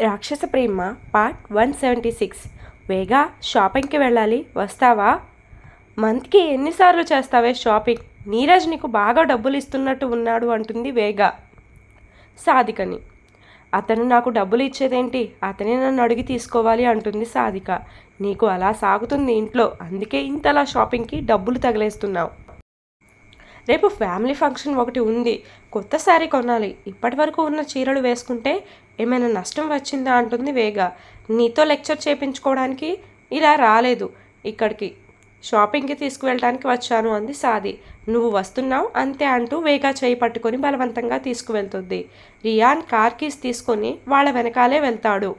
Rakshasa Prema part one seventy six వేగా షాపింగ్కి వెళ్ళాలి వస్తావా? మంత్కి ఎన్నిసార్లు చేస్తావే షాపింగ్ నీరజ్ నీకు బాగా డబ్బులు ఇస్తున్నట్టు ఉన్నాడు అంటుంది వేగా. సాధికని. అతను నాకు డబ్బులు ఇచ్చేదేంటి? అతనే నన్ను అడిగి తీసుకోవాలి అంటుంది సాధిక. నీకు అలా సాగుతుంది ఇంట్లో అందుకే ఇంతలా షాపింగ్కి డబ్బులు తగిలేస్తున్నావు. రేపు ఫ్యామిలీ ఫంక్షన్ ఒకటి ఉంది. కొత్త శారీ కొనాలి. ఇప్పటి వరకు ఉన్న చీరలు వేసుకుంటే ఏమైనా నష్టం వచ్చిందా అంటుంది వేగా. నీతో లెక్చర్ చేయించుకోవడానికి ఇలా రాలేదు. ఇక్కడికి షాపింగ్కి తీసుకువెళ్ళడానికి వచ్చాను అంది సాది. నువ్వు వస్తున్నావు అంతే అంటూ వేగా చేయి పట్టుకొని బలవంతంగా తీసుకువెళ్తుంది. రియాన్ కార్ కీస్ తీసుకొని వాళ్ళ వెనకాలే వెళ్తాడు.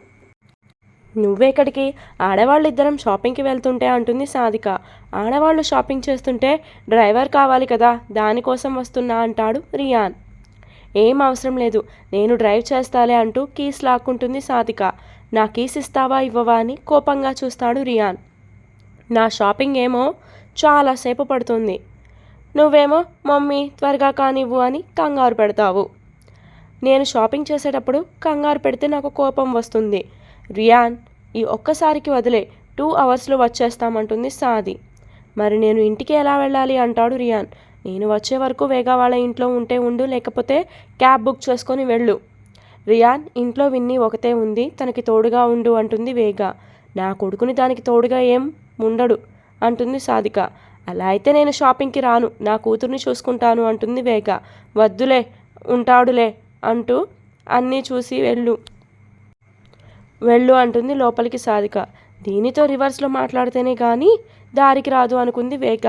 నువ్వెక్కడికి? ఆడవాళ్ళిద్దరం షాపింగ్కి వెళ్తుంటే అంటుంది సాధిక. ఆడవాళ్ళు షాపింగ్ చేస్తుంటే డ్రైవర్ కావాలి కదా దానికోసం వస్తున్నా అంటాడు రియాన్. ఏం అవసరం లేదు. నేను డ్రైవ్ చేస్తాలే అంటూ కీస్ లాక్కుంటుంది సాధిక. నా కీస్ ఇస్తావా ఇవ్వవా అని కోపంగా చూస్తాడు రియాన్. నా షాపింగ్ ఏమో చాలాసేపు పడుతుంది. నువ్వేమో మమ్మీ త్వరగా కానివ్వు అని కంగారు పెడతావు. నేను షాపింగ్ చేసేటప్పుడు కంగారు పెడితే నాకు కోపం వస్తుంది. రియాన్ ఈ ఒక్కసారికి వదిలే టూ అవర్స్లో వచ్చేస్తామంటుంది సాది. మరి నేను ఇంటికి ఎలా వెళ్ళాలి అంటాడు రియాన్. నేను వచ్చే వరకు వేగా వాళ్ళ ఇంట్లో ఉంటే ఉండు లేకపోతే క్యాబ్ బుక్ చేసుకొని వెళ్ళు. రియాన్ ఇంట్లో విన్ని ఒకతే ఉంది తనకి తోడుగా ఉండు అంటుంది వేగా. నా కొడుకుని దానికి తోడుగా ఏం ఉండడు అంటుంది సాధిక. అలా అయితే నేను షాపింగ్కి రాను నా కూతుర్ని చూసుకుంటాను అంటుంది వేగ. వద్దులే ఉంటాడులే అంటూ అన్నీ చూసి వెళ్ళు. వెళ్ళు అంటుంది లోపలికి సాధిక. దీనితో రివర్స్లో మాట్లాడితేనే కానీ దారికి రాదు అనుకుంది వేగ.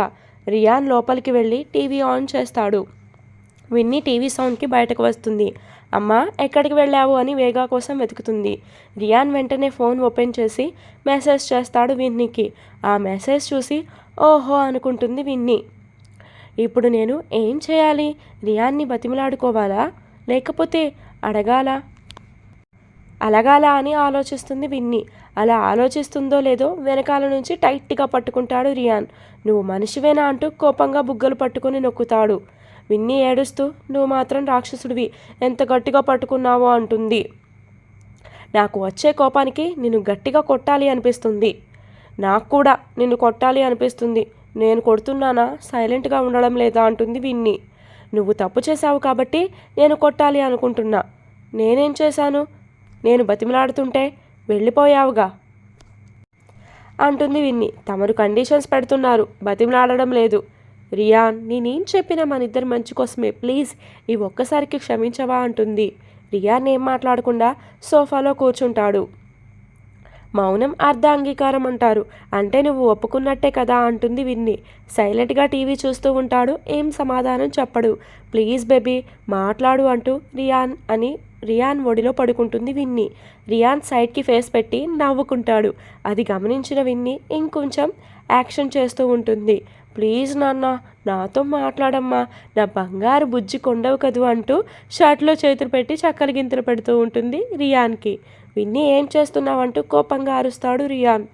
రియాన్ లోపలికి వెళ్ళి టీవీ ఆన్ చేస్తాడు. విన్ని టీవీ సౌండ్కి బయటకు వస్తుంది. అమ్మ ఎక్కడికి వెళ్ళావు అని వేగా కోసం వెతుకుతుంది. రియాన్ వెంటనే ఫోన్ ఓపెన్ చేసి మెసేజ్ చేస్తాడు విన్నీకి. ఆ మెసేజ్ చూసి ఓహో అనుకుంటుంది విన్నీ. ఇప్పుడు నేను ఏం చేయాలి? రియాన్ని బతిమలాడుకోవాలా? లేకపోతే అడగాలా? అలగాల అని ఆలోచిస్తుంది విన్ని. అలా ఆలోచిస్తుందో లేదో వెనకాల నుంచి టైట్గా పట్టుకుంటాడు రియాన్. నువ్వు మనిషివేనా అంటూ కోపంగా బుగ్గలు పట్టుకుని నొక్కుతాడు. విన్ని ఏడుస్తూ నువ్వు మాత్రం రాక్షసుడివి. ఎంత గట్టిగా పట్టుకున్నావో అంటుంది. నాకు వచ్చే కోపానికి నిన్ను గట్టిగా కొట్టాలి అనిపిస్తుంది. నాకు కూడా నిన్ను కొట్టాలి అనిపిస్తుంది. నేను కొడుతున్నానా? సైలెంట్గా ఉండడం లేదా? అంటుంది విన్ని. నువ్వు తప్పు చేశావు కాబట్టి నేను కొట్టాలి అనుకుంటున్నా. నేనేం చేశాను? నేను బతిమలాడుతుంటే వెళ్ళిపోయావుగా. అంటుంది విన్ని. తమరు కండిషన్స్ పెడుతున్నారు. బతిమలాడడం లేదు. రియాన్ నేనేం చెప్పినా మన ఇద్దరు మంచి కోసమే. ప్లీజ్ ఈ ఒక్కసారికి క్షమించవా అంటుంది. రియాన్ ఏం మాట్లాడకుండా సోఫాలో కూర్చుంటాడు. మౌనం అర్ధాంగీకారం అంటారు. అంటే నువ్వు ఒప్పుకున్నట్టే కదా అంటుంది విన్ని. సైలెంట్గా టీవీ చూస్తూ ఉంటాడు. ఏం సమాధానం చెప్పడు. ప్లీజ్ బేబీ మాట్లాడు అంటూ రియాన్ అని రియాన్ ఒడిలో పడుకుంటుంది విన్ని. రియాన్ సైడ్కి ఫేస్ పెట్టి నవ్వుకుంటాడు. అది గమనించిన విన్ని ఇంకొంచెం యాక్షన్ చేస్తూ ఉంటుంది. ప్లీజ్ నాన్న నాతో మాట్లాడమ్మా. నా బంగారు బుజ్జి కొండవు కదూ అంటూ షర్ట్లో చేతులు పెట్టి చక్కల గింతలు పెడుతూ ఉంటుంది రియాన్కి. విన్ని ఏం చేస్తున్నావంటూ కోపంగా అరుస్తాడు రియాన్.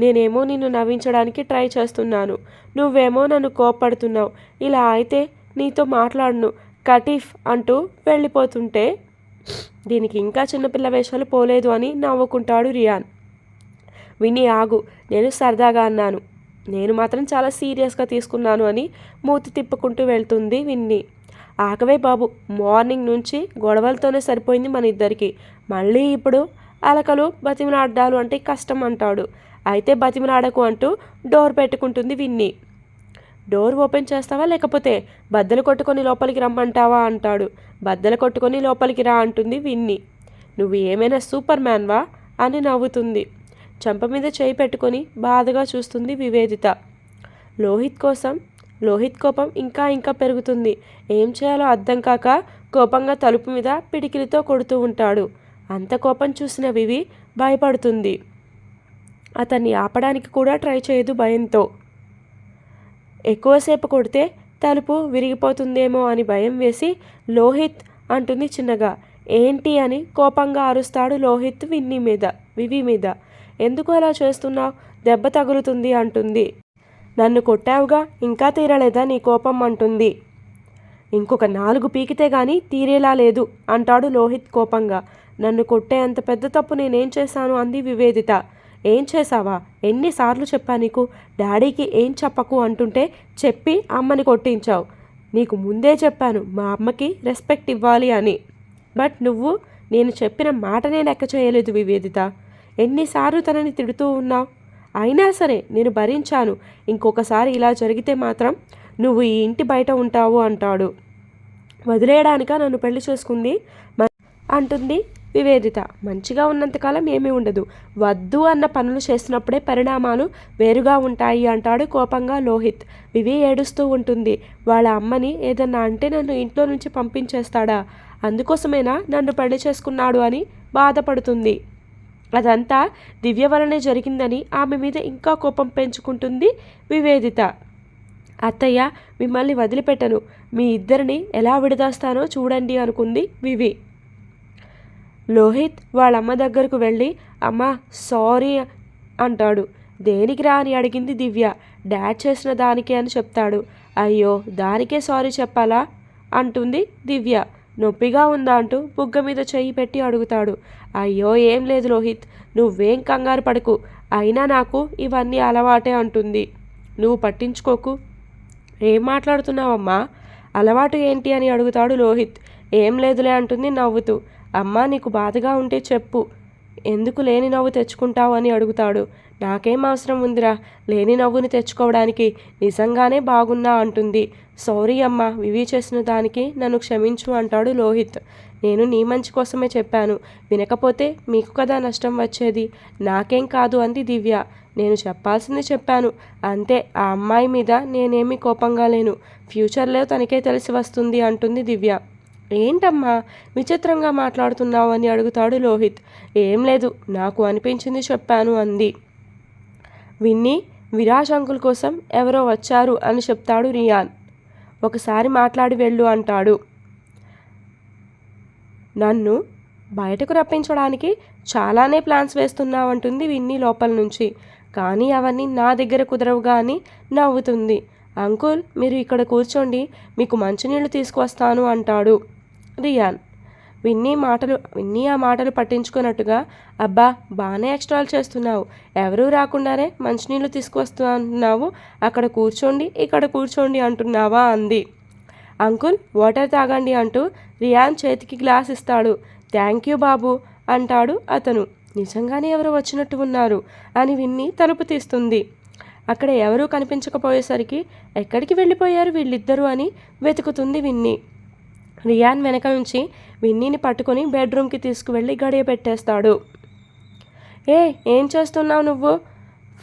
నేనేమో నిన్ను నవ్వించడానికి ట్రై చేస్తున్నాను. నువ్వేమో నన్ను కోపడుతున్నావు ఇలా అయితే నీతో మాట్లాడను కటీఫ్ అంటూ వెళ్ళిపోతుంటే దీనికి ఇంకా చిన్నపిల్ల వేషాలు పోలేదు అని నవ్వుకుంటాడు రియాన్. విని ఆగు నేను సరదాగా అన్నాను. నేను మాత్రం చాలా సీరియస్గా తీసుకున్నాను అని మూతి తిప్పుకుంటూ వెళ్తుంది విన్ని. ఆకవే బాబు మార్నింగ్ నుంచి గొడవలతోనే సరిపోయింది మన ఇద్దరికి. మళ్ళీ ఇప్పుడు అలకలు బతిమలాడ్డాలు అంటే కష్టం అంటాడు. అయితే బతిమలాడకు అంటూ డోర్ పెట్టుకుంటుంది విన్ని. డోర్ ఓపెన్ చేస్తావా లేకపోతే బద్దలు కొట్టుకొని లోపలికి రమ్మంటావా అంటాడు. బద్దలు కొట్టుకొని లోపలికి రా అంటుంది విన్ని. నువ్వు ఏమైనా సూపర్ మ్యాన్వా? అని నవ్వుతుంది. చెంప మీద చేయి పెట్టుకొని బాధగా చూస్తుంది వివేదిత. లోహిత్ కోసం లోహిత్ కోపం ఇంకా ఇంకా పెరుగుతుంది. ఏం చేయాలో అర్థం కాక కోపంగా తలుపు మీద పిడికిలితో కొడుతూ ఉంటాడు. అంత కోపం చూసిన వివి భయపడుతుంది. అతన్ని ఆపడానికి కూడా ట్రై చేయదు భయంతో. ఎక్కువసేపు కొడితే తలుపు విరిగిపోతుందేమో అని భయం వేసి లోహిత్ అంటుంది చిన్నగా. ఏంటి అని కోపంగా అరుస్తాడు లోహిత్ విన్ని మీద వివి మీద. ఎందుకు అలా చేస్తున్నావు? దెబ్బ తగులుతుంది అంటుంది. నన్ను కొట్టావుగా? ఇంకా తీరలేదా నీ కోపం? అంటుంది. ఇంకొక నాలుగు పీకితే గాని తీరేలా లేదు అంటాడు లోహిత్ కోపంగా. నన్ను కొట్టే అంత పెద్ద తప్పు నేనేం చేశాను? అంది వివేదిత. ఏం చేశావా? ఎన్నిసార్లు చెప్పా నీకు? డాడీకి ఏం చెప్పకు? అంటుంటే చెప్పి అమ్మని కొట్టించావు. నీకు ముందే చెప్పాను మా అమ్మకి రెస్పెక్ట్ ఇవ్వాలి అని. బట్ నువ్వు నేను చెప్పిన మాటనే లెక్క చేయలేదు వివేదిత. ఎన్నిసార్లు తనని తిడుతూ ఉన్నావు? అయినా సరే నేను భరించాను. ఇంకొకసారి ఇలా జరిగితే మాత్రం నువ్వు ఈ ఇంటి బయట ఉంటావు అంటాడు. వదిలేయడానిక నన్ను పెళ్ళి చేసుకుంది? మ- అంటుంది వివేదిత. మంచిగా ఉన్నంతకాలం ఏమీ ఉండదు. వద్దు అన్న పనులు చేసినప్పుడే పరిణామాలు వేరుగా ఉంటాయి అంటాడు కోపంగా లోహిత్. వివి ఏడుస్తూ ఉంటుంది. వాళ్ళ అమ్మని ఏదన్నా అంటే నన్ను ఇంట్లో నుంచి పంపించేస్తాడా? అందుకోసమేనా నన్ను పెళ్ళి చేసుకున్నాడు అని బాధపడుతుంది. అదంతా దివ్య వలనే జరిగిందని ఆమె మీద ఇంకా కోపం పెంచుకుంటుంది వివేదిత. అత్తయ్య మిమ్మల్ని వదిలిపెట్టను. మీ ఇద్దరిని ఎలా విడదాస్తానో చూడండి అనుకుంది వివి. లోహిత్ వాళ్ళ అమ్మ దగ్గరకు వెళ్ళి అమ్మ సారీ అంటాడు. దేనికి రా అని అడిగింది దివ్య. డాడ్ చేసిన దానికే అని చెప్తాడు. అయ్యో దానికే సారీ చెప్పాలా? అంటుంది దివ్య. నొప్పిగా ఉందా అంటూ బుగ్గ మీద చెయ్యి పెట్టి అడుగుతాడు. అయ్యో ఏం లేదు లోహిత్. నువ్వేం కంగారు పడకు. అయినా నాకు ఇవన్నీ అలవాటే అంటుంది. నువ్వు పట్టించుకోకు. ఏం మాట్లాడుతున్నావమ్మా? అలవాటు ఏంటి అని అడుగుతాడు లోహిత్. ఏం లేదులే అంటుంది నవ్వుతూ. అమ్మా నీకు బాధగా ఉంటే చెప్పు. ఎందుకు లేని నవ్వు తెచ్చుకుంటావు అని అడుగుతాడు. నాకేం అవసరం ఉందిరా లేని నవ్వుని తెచ్చుకోవడానికి నిజంగానే బాగున్నా అంటుంది. సారీ అమ్మా వివి చేసిన దానికి నన్ను క్షమించు అంటాడు లోహిత్. నేను నీ మంచి కోసమే చెప్పాను. వినకపోతే మీకు కదా నష్టం వచ్చేది? నాకేం కాదు అంది దివ్య. నేను చెప్పాల్సింది చెప్పాను. అంతే ఆ అమ్మాయి మీద నేనేమీ కోపంగా లేను. ఫ్యూచర్లో తనకే తెలిసి వస్తుంది అంటుంది దివ్య. ఏంటమ్మా విచిత్రంగా మాట్లాడుతున్నావు అని అడుగుతాడు లోహిత్. ఏం లేదు నాకు అనిపించింది చెప్పాను అంది. విన్ని విరాజ్ అంకుల్ కోసం ఎవరో వచ్చారు అని చెప్తాడు రియాన్. ఒకసారి మాట్లాడి వెళ్ళు అంటాడు. నన్ను బయటకు రప్పించడానికి చాలానే ప్లాన్స్ వేస్తున్నావంటుంది విన్నీ లోపల నుంచి. కానీ అవన్నీ నా దగ్గర కుదరవుగా అని నవ్వుతుంది. అంకుల్ మీరు ఇక్కడ కూర్చోండి మీకు మంచినీళ్ళు తీసుకువస్తాను అంటాడు. రియాన్ విన్నీ మాటలు విన్నీ ఆ మాటలు పట్టించుకున్నట్టుగా అబ్బా బాగానే ఎక్స్ట్రాలు చేస్తున్నావు. ఎవరూ రాకుండానే మంచినీళ్ళు తీసుకువస్తున్నావు అక్కడ కూర్చోండి ఇక్కడ కూర్చోండి అంటున్నావా అంది. అంకుల్ వాటర్ తాగండి అంటూ రియాన్ చేతికి గ్లాస్ ఇస్తాడు. థ్యాంక్ యూ బాబు అంటాడు అతను. నిజంగానే ఎవరు వచ్చినట్టు ఉన్నారు అని విన్ని తలుపు తీస్తుంది. అక్కడ ఎవరూ కనిపించకపోయేసరికి ఎక్కడికి వెళ్ళిపోయారు వీళ్ళిద్దరూ అని వెతుకుతుంది విన్ని. రియాన్ వెనక నుంచి విన్నీని పట్టుకొని బెడ్రూమ్కి తీసుకువెళ్ళి గడియ పెట్టేస్తాడు. ఏ ఏం చేస్తున్నావు నువ్వు?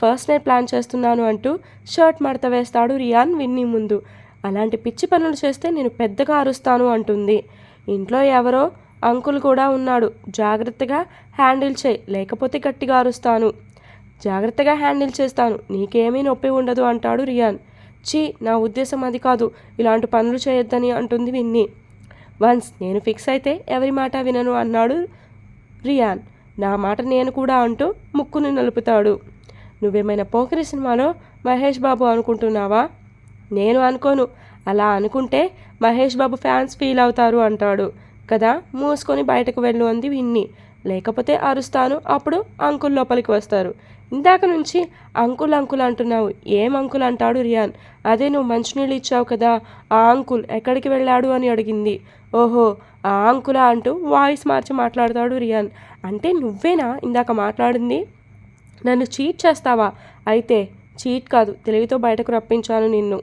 ఫస్ట్ నైట్ ప్లాన్ చేస్తున్నాను అంటూ షర్ట్ మడత వేస్తాడు రియాన్ విన్నీ ముందు. అలాంటి పిచ్చి పనులు చేస్తే నేను పెద్దగా అరుస్తాను అంటుంది. ఇంట్లో ఎవరో అంకుల్ కూడా ఉన్నాడు. జాగ్రత్తగా హ్యాండిల్ చేయి. లేకపోతే గట్టిగా అరుస్తాను. జాగ్రత్తగా హ్యాండిల్ చేస్తాను. నీకేమీ నొప్పి ఉండదు అంటాడు రియాన్. చీ నా ఉద్దేశం అది కాదు. ఇలాంటి పనులు చేయొద్దని అంటుంది విన్నీ. వన్స్ నేను ఫిక్స్ అయితే ఎవరి మాట వినను అన్నాడు రియాన్. నా మాట నేను కూడా అంటూ ముక్కును నలుపుతాడు. నువ్వేమైనా పోకిరి సినిమాలో మహేష్ బాబు అనుకుంటున్నావా? నేను అనుకోను. అలా అనుకుంటే మహేష్ బాబు ఫ్యాన్స్ ఫీల్ అవుతారు అంటాడు. కదా? మూసుకొని బయటకు వెళ్ళు అంది విన్ని. లేకపోతే అరుస్తాను. అప్పుడు అంకుల్ లోపలికి వస్తారు. ఇందాక నుంచి అంకుల్ అంకుల్ అంటున్నావు. ఏం అంకుల్ అంటాడు రియాన్? అదే నువ్వు మంచినీళ్ళు ఇచ్చావు కదా. ఆ అంకుల్ ఎక్కడికి వెళ్ళాడు అని అడిగింది. ఓహో ఆ అంకులా అంటూ వాయిస్ మార్చి మాట్లాడతాడు రియాన్. అంటే నువ్వేనా ఇందాక మాట్లాడింది? నన్ను చీట్ చేస్తావా? అయితే చీట్ కాదు తెలివితో బయటకు రప్పించాను నిన్ను.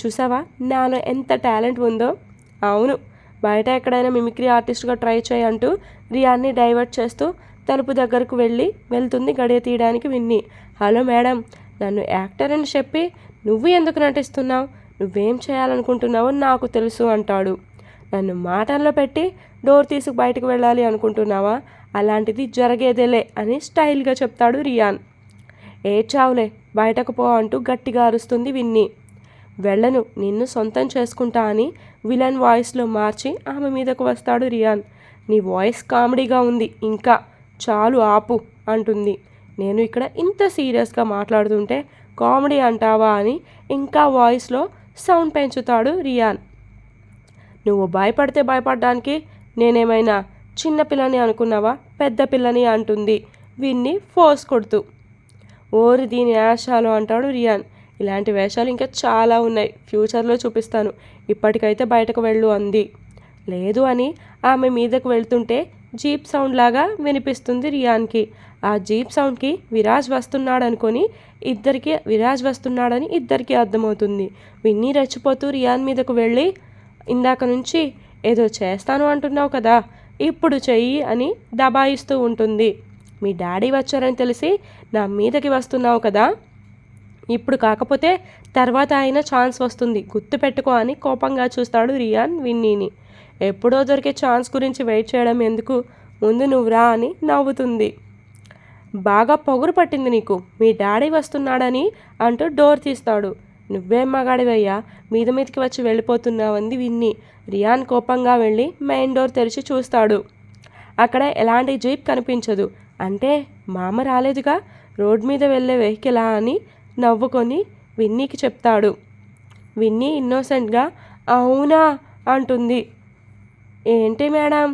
చూసావా? నాలో ఎంత టాలెంట్ ఉందో? అవును బయట ఎక్కడైనా మిమిక్రీ ఆర్టిస్ట్గా ట్రై చేయంటూ రియాన్ని డైవర్ట్ చేస్తూ తలుపు దగ్గరకు వెళ్ళి వెళ్తుంది గడియ తీయడానికి విన్ని. హలో మేడం నన్ను యాక్టర్ అని చెప్పి నువ్వు ఎందుకు నటిస్తున్నావు? నువ్వేం చేయాలనుకుంటున్నావో నాకు తెలుసు అంటాడు. నన్ను మాటల్లో పెట్టి డోర్ తీసుకు బయటకు వెళ్ళాలి అనుకుంటున్నావా? అలాంటిది జరగేదేలే అని స్టైల్గా చెప్తాడు రియాన్. ఏ చావులే బయటకు పో అంటూ గట్టిగా అరుస్తుంది విన్ని. వెళ్ళను నిన్ను సొంతం చేసుకుంటా అని విలన్ వాయిస్లో మార్చి ఆమె మీదకు వస్తాడు రియాన్. నీ వాయిస్ కామెడీగా ఉంది ఇంకా చాలు ఆపు అంటుంది. నేను ఇక్కడ ఇంత సీరియస్గా మాట్లాడుతుంటే కామెడీ అంటావా అని ఇంకా వాయిస్లో సౌండ్ పెంచుతాడు రియాన్. నువ్వు భయపడితే భయపడడానికి నేనేమైనా చిన్న పిల్లని అనుకున్నావా? పెద్ద పిల్లని అంటుంది విన్ని ఫోర్స్ కొడుతూ. ఓరి దీని వేషాలు అంటాడు రియాన్. ఇలాంటి వేషాలు ఇంకా చాలా ఉన్నాయి. ఫ్యూచర్లో చూపిస్తాను. ఇప్పటికైతే బయటకు వెళ్ళు అంది. లేదు అని ఆమె మీదకు వెళ్తుంటే జీప్ సౌండ్ లాగా వినిపిస్తుంది రియాన్కి. ఆ జీప్ సౌండ్కి విరాజ్ వస్తున్నాడనుకొని ఇద్దరికి విరాజ్ వస్తున్నాడని ఇద్దరికి అర్థమవుతుంది. విన్నీ రెచ్చిపోతూ రియాన్ మీదకు వెళ్ళి ఇందాక నుంచి ఏదో చేస్తాను అంటున్నావు కదా ఇప్పుడు చెయ్యి అని దబాయిస్తూ ఉంటుంది. మీ డాడీ వచ్చారని తెలిసి నా మీదకి వస్తున్నావు కదా ఇప్పుడు కాకపోతే తర్వాత ఆయన ఛాన్స్ వస్తుంది. గుర్తుపెట్టుకో అని కోపంగా చూస్తాడు రియాన్ విన్నీని. ఎప్పుడో దొరికే ఛాన్స్ గురించి వెయిట్ చేయడం ఎందుకు? ముందు నువ్వు రా అని నవ్వుతుంది. బాగా పొగురు పట్టింది నీకు. మీ డాడీ వస్తున్నాడని అంటూ డోర్ తీస్తాడు. నువ్వేం మగాడివయ్యా? మీద మీదకి వచ్చి వెళ్ళిపోతున్నావంది విన్ని. రియాన్ కోపంగా వెళ్ళి మెయిన్ డోర్ తెరిచి చూస్తాడు. అక్కడ ఎలాంటి జీప్ కనిపించదు. అంటే మామ రాలేదుగా? రోడ్ మీద వెళ్ళే వెహికలా అని నవ్వుకొని విన్నీకి చెప్తాడు. విన్నీ ఇన్నోసెంట్గా అవునా? అంటుంది. ఏంటి మేడం?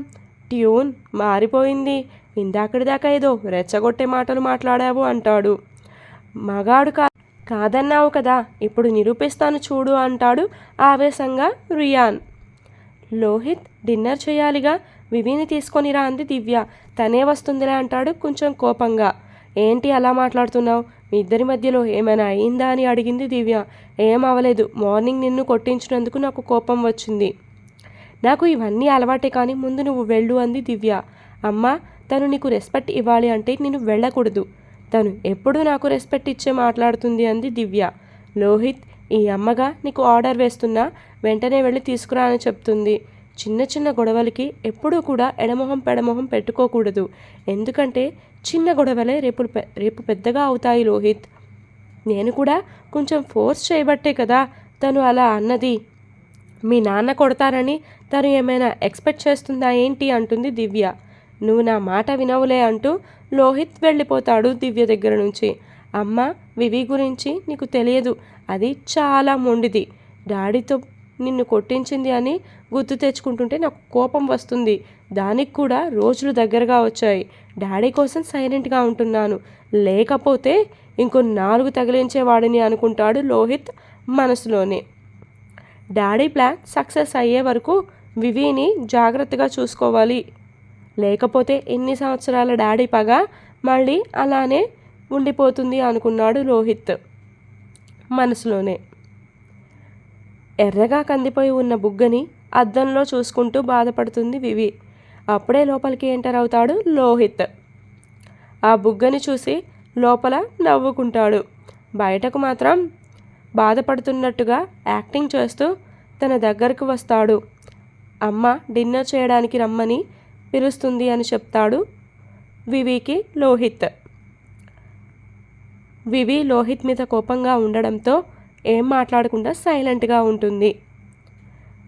ట్యూన్ మారిపోయింది. ఇందాకటి దాకా ఏదో రెచ్చగొట్టే మాటలు మాట్లాడావు అంటాడు. మగాడు కా కాదన్నావు కదా ఇప్పుడు నిరూపిస్తాను చూడు అంటాడు ఆవేశంగా రియాన్. లోహిత్ డిన్నర్ చేయాలిగా వివిని తీసుకొని రా అంది దివ్య. తనే వస్తుందిలే అంటాడు కొంచెం కోపంగా. ఏంటి అలా మాట్లాడుతున్నావు? మీ ఇద్దరి మధ్యలో ఏమైనా అయిందా అని అడిగింది దివ్య. ఏం అవ్వలేదు మార్నింగ్ నిన్ను కొట్టించినందుకు నాకు కోపం వచ్చింది. నాకు ఇవన్నీ అలవాటే కానీ ముందు నువ్వు వెళ్ళు అంది దివ్య. అమ్మ తను నీకు రెస్పెక్ట్ ఇవ్వాలి అంటే నేను వెళ్ళకూడదు. తను ఎప్పుడు నాకు రెస్పెక్ట్ ఇచ్చే మాట్లాడుతుంది అంది దివ్య. లోహిత్ ఈ అమ్మగా నీకు ఆర్డర్ వేస్తున్నా వెంటనే వెళ్ళి తీసుకురా అని చెప్తుంది. చిన్న చిన్న గొడవలకి ఎప్పుడూ కూడా ఎడమొహం పెడమొహం పెట్టుకోకూడదు. ఎందుకంటే చిన్న గొడవలే రేపు పె- రేపు పెద్దగా అవుతాయి లోహిత్. నేను కూడా కొంచెం ఫోర్స్ చేయబట్టే కదా తను అలా అన్నది. మీ నాన్న కొడతారని తను ఏమైనా ఎక్స్పెక్ట్ చేస్తుందా ఏంటి? అంటుంది దివ్య. నువ్వు నా మాట వినవులే అంటూ లోహిత్ వెళ్ళిపోతాడు దివ్య దగ్గర నుంచి. అమ్మ వివి గురించి నీకు తెలియదు. అది చాలా మొండిది. డాడీతో నిన్ను కొట్టించింది అని గుర్తు తెచ్చుకుంటుంటే నాకు కోపం వస్తుంది. దానికి కూడా రోజులు దగ్గరగా వచ్చాయి. డాడీ కోసం సైలెంట్గా ఉంటున్నాను. లేకపోతే ఇంకో నాలుగు తగిలించేవాడిని అనుకుంటాడు లోహిత్ మనసులోనే. డాడీ ప్లాన్ సక్సెస్ అయ్యే వరకు వివిని జాగ్రత్తగా చూసుకోవాలి. లేకపోతే ఎన్ని సంవత్సరాల డాడీ పగ మళ్ళీ అలానే ఉండిపోతుంది అనుకున్నాడు లోహిత్ మనసులోనే. ఎర్రగా కందిపోయి ఉన్న బుగ్గని అద్దంలో చూసుకుంటూ బాధపడుతుంది వివి. అప్పుడే లోపలికి ఎంటర్ అవుతాడు లోహిత్. ఆ బుగ్గని చూసి లోపల నవ్వుకుంటాడు. బయటకు మాత్రం బాధపడుతున్నట్టుగా యాక్టింగ్ చేస్తూ తన దగ్గరకు వస్తాడు. అమ్మ డిన్నర్ చేయడానికి రమ్మని పిలుస్తుంది అని చెప్తాడు వివికి లోహిత్. వివి లోహిత్ మీద కోపంగా ఉండడంతో ఏం మాట్లాడకుండా సైలెంట్గా ఉంటుంది.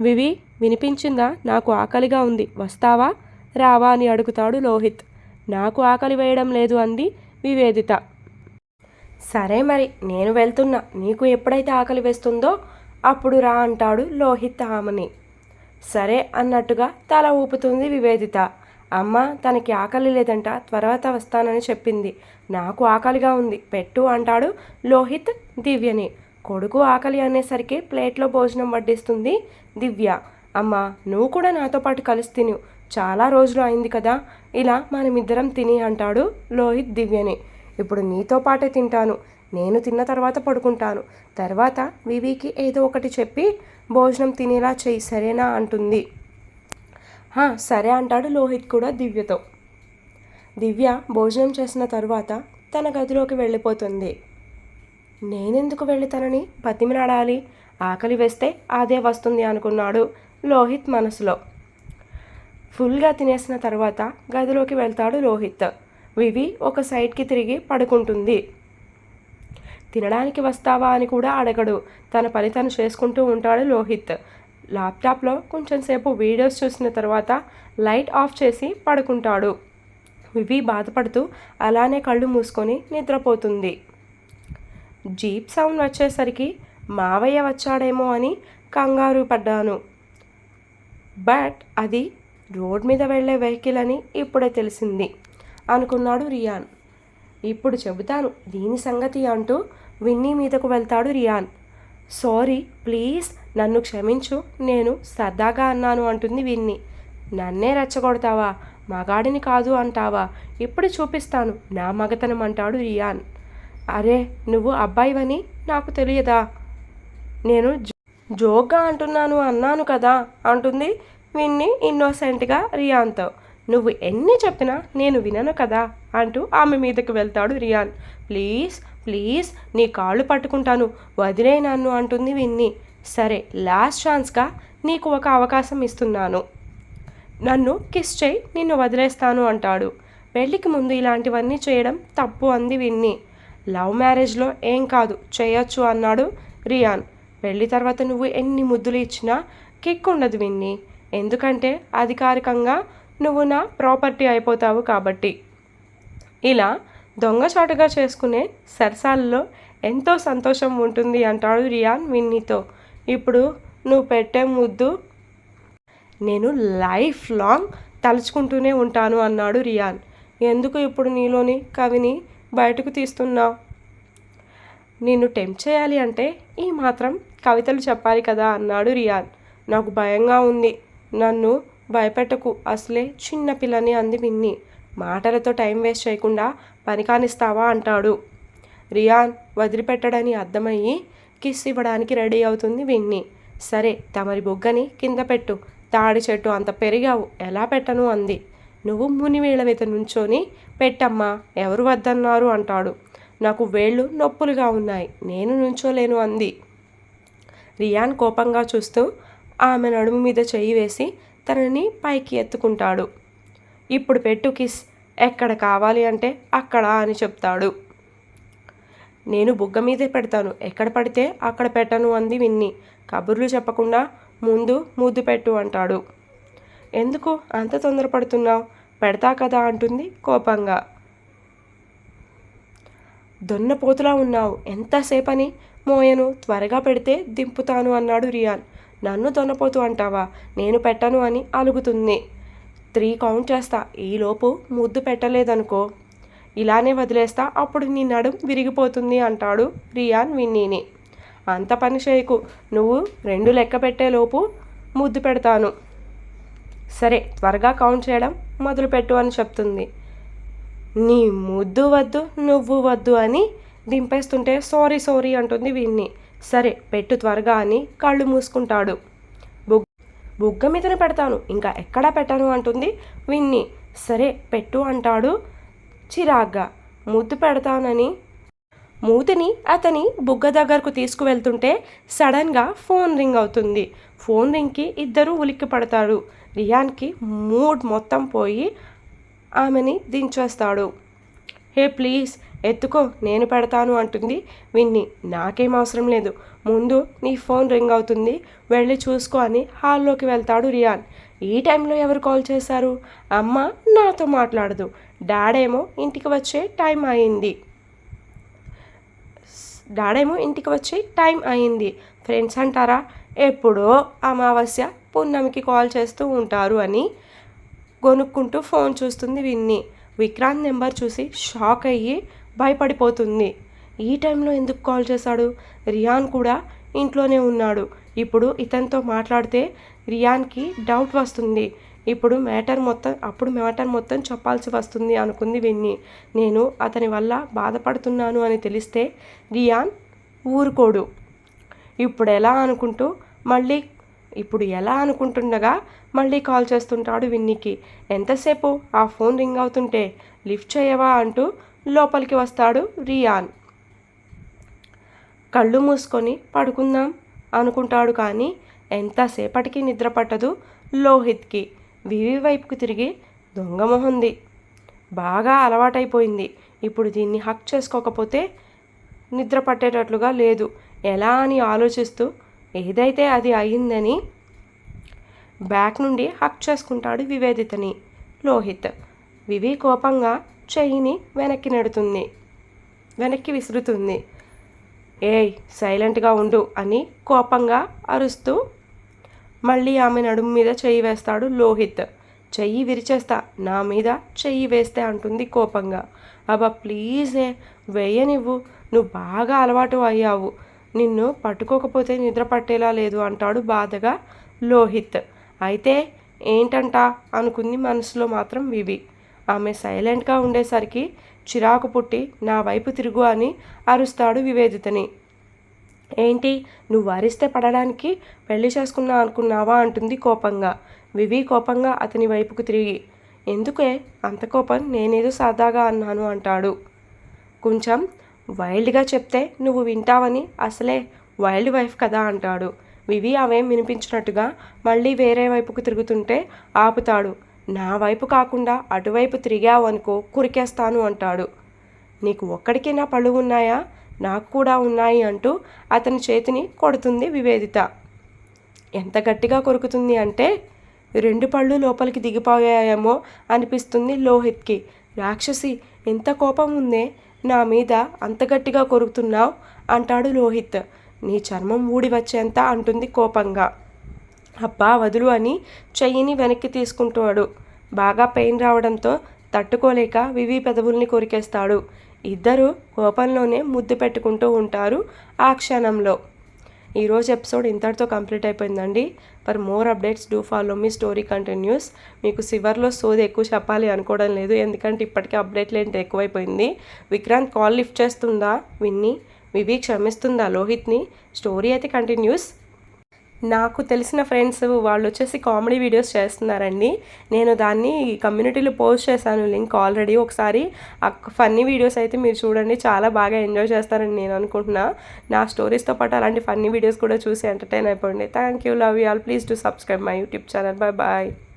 వివి వినిపించిందా? నాకు ఆకలిగా ఉంది. వస్తావా? రావా అని అడుగుతాడు లోహిత్. నాకు ఆకలి వేయడం లేదు అంది వివేదిత. సరే మరి నేను వెళ్తున్నా. నీకు ఎప్పుడైతే ఆకలి వేస్తుందో అప్పుడు రా అంటాడు లోహిత్ ఆమెని. సరే అన్నట్టుగా తల ఊపుతుంది వివేదిత. అమ్మ తనకి ఆకలి లేదంట తర్వాత వస్తానని చెప్పింది. నాకు ఆకలిగా ఉంది పెట్టు అంటాడు లోహిత్ దివ్యని. కొడుకు ఆకలి అనేసరికి ప్లేట్లో భోజనం వడ్డిస్తుంది దివ్య. అమ్మ నువ్వు కూడా నాతో పాటు కలిసి తిను. చాలా రోజులు అయింది కదా ఇలా మనమిద్దరం తిని అంటాడు లోహిత్ దివ్యని. ఇప్పుడు నీతో పాటే తింటాను. నేను తిన్న తర్వాత పడుకుంటాను. తర్వాత వివికి ఏదో ఒకటి చెప్పి భోజనం తినేలా చేయి సరేనా? అంటుంది. "హా, సరే అంటాడు లోహిత్ కూడా దివ్యతో. దివ్య భోజనం చేసిన తరువాత తన గదిలోకి వెళ్ళిపోతుంది. నేనెందుకు వెళ్ళి తనని బతిమిలాడాలి ఆకలి వేస్తే అదే వస్తుంది అనుకున్నాడు లోహిత్ మనసులో. ఫుల్గా తినేసిన తర్వాత గదిలోకి వెళ్తాడు లోహిత్. వివి ఒక సైడ్కి తిరిగి పడుకుంటుంది. తినడానికి వస్తావా అని కూడా అడగడు. తన పని తను చేసుకుంటూ ఉంటాడు లోహిత్. ల్యాప్టాప్లో కొంచెం సేపు వీడియోస్ చూసిన తర్వాత లైట్ ఆఫ్ చేసి పడుకుంటాడు. వివి బాధపడుతూ అలానే కళ్ళు మూసుకొని నిద్రపోతుంది. జీప్ సౌండ్ వచ్చేసరికి మావయ్య వచ్చాడేమో అని కంగారు పడ్డాను. బట్ అది రోడ్ మీద వెళ్ళే వెహికల్ అని ఇప్పుడే తెలిసింది. అనుకున్నాడు రియాన్. ఇప్పుడు చెబుతాను దీని సంగతి అంటూ విన్నీ మీదకు వెళ్తాడు రియాన్. సారీ ప్లీజ్ నన్ను క్షమించు నేను సరదాగా అన్నాను అంటుంది విన్ని. నన్నే రెచ్చగొడతావా? మగాడిని కాదు అంటావా? ఇప్పుడు చూపిస్తాను నా మగతనం అంటాడు రియాన్. అరే నువ్వు అబ్బాయివని నాకు తెలియదా? నేను జోక్గా అంటున్నాను అన్నాను కదా అంటుంది విన్ని ఇన్నోసెంట్గా రియాన్తో. నువ్వు ఎన్ని చెప్పినా నేను వినను కదా అంటూ ఆమె మీదకి వెళ్తాడు రియాన్. ప్లీజ్ ప్లీజ్ నీ కాళ్ళు పట్టుకుంటాను. వదిలే నన్ను అంటుంది విన్ని. సరే లాస్ట్ ఛాన్స్గా నీకు ఒక అవకాశం ఇస్తున్నాను. నన్ను కిస్ చేయి నిన్ను వదిలేస్తాను అంటాడు. పెళ్ళికి ముందు ఇలాంటివన్నీ చేయడం తప్పు అంది విన్ని. లవ్ మ్యారేజ్లో ఏం కాదు చేయొచ్చు అన్నాడు రియాన్. పెళ్ళి తర్వాత నువ్వు ఎన్ని ముద్దులు ఇచ్చినా కిక్ ఉండదు విన్ని. ఎందుకంటే అధికారికంగా నువ్వు నా ప్రాపర్టీ అయిపోతావు కాబట్టి. ఇలా దొంగచాటుగా చేసుకునే సరసాలలో ఎంతో సంతోషం ఉంటుంది అంటాడు రియాన్ విన్నీతో. ఇప్పుడు నువ్వు పెట్టే ముద్దు నేను లైఫ్ లాంగ్ తలుచుకుంటూనే ఉంటాను అన్నాడు రియాన్. ఎందుకు ఇప్పుడు నీలోని కవిని బయటకు తీస్తున్నావు? నిన్ను టెంప్ చేయాలి అంటే ఈ మాత్రం కవితలు చెప్పాలి కదా అన్నాడు రియాన్. నాకు భయంగా ఉంది. నన్ను భయపెట్టకు. అసలే చిన్న పిల్లని అంది విన్ని మాటలతో టైం వేస్ట్ చేయకుండా పని కానిస్తావా అంటాడు. రియాన్ వదిలిపెట్టడని అర్థమయ్యి కిస్ ఇవ్వడానికి రెడీ అవుతుంది విన్ని సరే తమరి బొగ్గని కింద పెట్టు. తాడి చెట్టు అంత పెరిగావు. ఎలా పెట్టను అంది. నువ్వు మునివేళ్ళ మీద నుంచొని పెట్టమ్మా ఎవరు వద్దన్నారు అంటాడు. నాకు వేళ్ళు నొప్పులుగా ఉన్నాయి. నేను నుంచోలేను అంది. రియాన్ కోపంగా చూస్తూ ఆమె నడుము మీద చెయ్యి వేసి తనని పైకి ఎత్తుకుంటాడు. ఇప్పుడు పెట్టు కిస్ ఎక్కడ కావాలి అంటే అక్కడ అని చెప్తాడు. నేను బుగ్గ మీదే పెడతాను. ఎక్కడ పడితే అక్కడ పెట్టను అంది విన్ని. కబుర్లు చెప్పకుండా ముందు ముద్దు పెట్టు అంటాడు. ఎందుకు? అంత తొందరపడుతున్నావు? పెడతా కదా అంటుంది కోపంగా. దొన్నపోతులా ఉన్నావు. ఎంతసేపని మోయను? త్వరగా పెడితే దింపుతాను అన్నాడు రియాన్. నన్ను దొన్నపోతు అంటావా? నేను పెట్టను అని అలుగుతుంది. త్రీ కౌంట్ చేస్తా. ఈలోపు ముద్దు పెట్టలేదనుకో. ఇలానే వదిలేస్తా. అప్పుడు నీ నడుం విరిగిపోతుంది అంటాడు రియాన్ విన్నీని. అంత పని చేయకు. నువ్వు రెండు లెక్క పెట్టేలోపు ముద్దు పెడతాను. సరే త్వరగా కౌంట్ చేయడం మొదలుపెట్టు అని చెప్తుంది. నీ ముద్దు వద్దు నువ్వు వద్దు అని దింపేస్తుంటే సారీ సారీ అంటుంది విన్ని. సరే పెట్టు త్వరగా అని కళ్ళు మూసుకుంటాడు. బుగ్ బుగ్గ మీదనే పెడతాను ఇంకా ఎక్కడా పెట్టను అంటుంది విన్ని. సరే పెట్టు అంటాడు చిరాగ్గా. ముద్దు పెడతానని. మూతిని అతని బుగ్గ దగ్గరకు తీసుకువెళ్తుంటే సడన్గా ఫోన్ రింగ్ అవుతుంది. ఫోన్ రింగ్కి ఇద్దరు ఉలిక్కి పడతాడు రియాన్కి మూడ్ మొత్తం పోయి ఆమెని దించేస్తాడు. హే ప్లీజ్ ఎత్తుకో నేను పెడతాను అంటుంది. విన్ని నాకేం అవసరం లేదు. ముందు నీ ఫోన్ రింగ్ అవుతుంది. వెళ్ళి చూసుకో అని హాల్లోకి వెళ్తాడు రియాన్. ఈ టైంలో ఎవరు కాల్ చేశారు? అమ్మ నాతో మాట్లాడదు. డాడేమో ఇంటికి వచ్చే టైం అయింది. డాడేమో ఇంటికి వచ్చి టైం అయింది. ఫ్రెండ్స్ అంటారా? ఎప్పుడో అమావాస్య పున్నమికి కాల్ చేస్తూ ఉంటారు అని గొనుక్కుంటూ ఫోన్ చూస్తుంది విన్ని. విక్రాంత్ నెంబర్ చూసి షాక్ అయ్యి భయపడిపోతుంది. ఈ టైంలో ఎందుకు కాల్ చేశాడు? రియాన్ కూడా ఇంట్లోనే ఉన్నాడు. ఇప్పుడు ఇతనితో మాట్లాడితే రియాన్కి డౌట్ వస్తుంది. ఇప్పుడు మ్యాటర్ మొత్తం అప్పుడు మ్యాటర్ మొత్తం చెప్పాల్సి వస్తుంది అనుకుంది విన్ని. నేను అతని వల్ల బాధపడుతున్నాను అని తెలిస్తే రియాన్ ఊరుకోడు. ఇప్పుడు ఎలా అనుకుంటూ మళ్ళీ ఇప్పుడు ఎలా అనుకుంటుండగా మళ్ళీ కాల్ చేస్తుంటాడు విన్నీకి. ఎంతసేపు ఆ ఫోన్ రింగ్ అవుతుంటే లిఫ్ట్ చేయవా అంటూ లోపలికి వస్తాడు రియాన్. కళ్ళు మూసుకొని పడుకుందాం అనుకుంటాడు కానీ ఎంతసేపటికి నిద్ర పట్టదు లోహిత్కి. వివి వైపుకు తిరిగి దొంగమొహంది బాగా అలవాటైపోయింది. ఇప్పుడు దీన్ని హక్ చేసుకోకపోతే నిద్ర పట్టేటట్లుగా లేదు. ఎలా అని ఆలోచిస్తూ ఏదైతే అది అయిందని బ్యాక్ నుండి హక్ చేసుకుంటాడు వివేదితని. లోహిత్. వివి కోపంగా చెయ్యిని వెనక్కి నెడుతుంది. వెనక్కి విసురుతుంది. ఏయ్ సైలెంట్గా ఉండు అని కోపంగా అరుస్తూ మళ్ళీ ఆమె నడుము మీద చెయ్యి వేస్తాడు లోహిత్. చెయ్యి విరిచేస్తా నా మీద చెయ్యి వేస్తే అంటుంది కోపంగా. అబ్బా ప్లీజే వేయనివ్వు. నువ్వు బాగా అలవాటు అయ్యావు. నిన్ను పట్టుకోకపోతే నిద్ర పట్టేలా లేదు అంటాడు బాధగా లోహిత్. అయితే ఏంటంట అనుకుంది మనసులో మాత్రం వివి. ఆమె సైలెంట్గా ఉండేసరికి చిరాకు పుట్టి నా వైపు తిరుగు అని అరుస్తాడు వివేదితని. ఏంటి? నువ్వు అరిస్తే పడడానికి పెళ్ళి చేసుకున్నా అనుకున్నావా? అంటుంది కోపంగా. వివి కోపంగా అతని వైపుకు తిరిగి ఎందుకే? అంత కోపం నేనేదో సరదాగా అన్నాను అంటాడు. కొంచెం వైల్డ్గా చెప్తే నువ్వు వింటావని అసలే వైల్డ్ వైఫ్ కదా అంటాడు. వివి అవేం వినిపించినట్టుగా మళ్ళీ వేరే వైపుకు తిరుగుతుంటే ఆపుతాడు. నా వైపు కాకుండా అటువైపు తిరిగావు అనుకో కురికేస్తాను అంటాడు. నీకు ఒక్కడికైనా పళ్ళు ఉన్నాయా? నాకు కూడా ఉన్నాయి అంటూ అతని చేతిని కొడుతుంది వివేదిత. ఎంత గట్టిగా కొరుకుతుంది అంటే రెండు పళ్ళు లోపలికి దిగిపోయాయేమో అనిపిస్తుంది లోహిత్కి. రాక్షసి ఎంత కోపం ఉందే నా మీద అంత గట్టిగా కొరుకుతున్నావు? అంటాడు లోహిత్. నీ చర్మం ఊడి వచ్చేంత అంటుంది కోపంగా. అబ్బా వదులు అని చెయ్యిని వెనక్కి తీసుకుంటాడు. బాగా పెయిన్ రావడంతో తట్టుకోలేక వివి పెదవుల్ని కొరికేస్తాడు. ఇద్దరు కోపంలోనే ముద్దు పెట్టుకుంటూ ఉంటారు ఆ క్షణంలో. ఈరోజు ఎపిసోడ్ ఇంతటితో కంప్లీట్ అయిపోయిందండి. For more updates do follow me story continues మీకు సివర్లో సోది ఎక్కువ చెప్పాలి అనుకోవడం లేదు ఎందుకంటే ఇప్పటికే అప్డేట్ లేంటి ఎక్కువైపోయింది. విక్రాంత్ కాల్ లిఫ్ట్ చేస్తుందా విన్ని? వివి క్షమిస్తుందా లోహిత్ని? స్టోరీ అయితే కంటిన్యూస్ నాకు తెలిసిన ఫ్రెండ్స్ వాళ్ళు వచ్చేసి కామెడీ వీడియోస్ చేస్తున్నారండి. నేను దాన్ని కమ్యూనిటీలో పోస్ట్ చేశాను లింక్ ఆల్రెడీ ఒకసారి ఆ ఫన్నీ వీడియోస్ అయితే మీరు చూడండి చాలా బాగా ఎంజాయ్ చేస్తారని నేను అనుకుంటున్నా. నా స్టోరీస్తో పాటు అలాంటి ఫన్నీ వీడియోస్ కూడా చూసి ఎంటర్టైన్ అయిపోండి. Thank you love you all please to subscribe my YouTube channel bye bye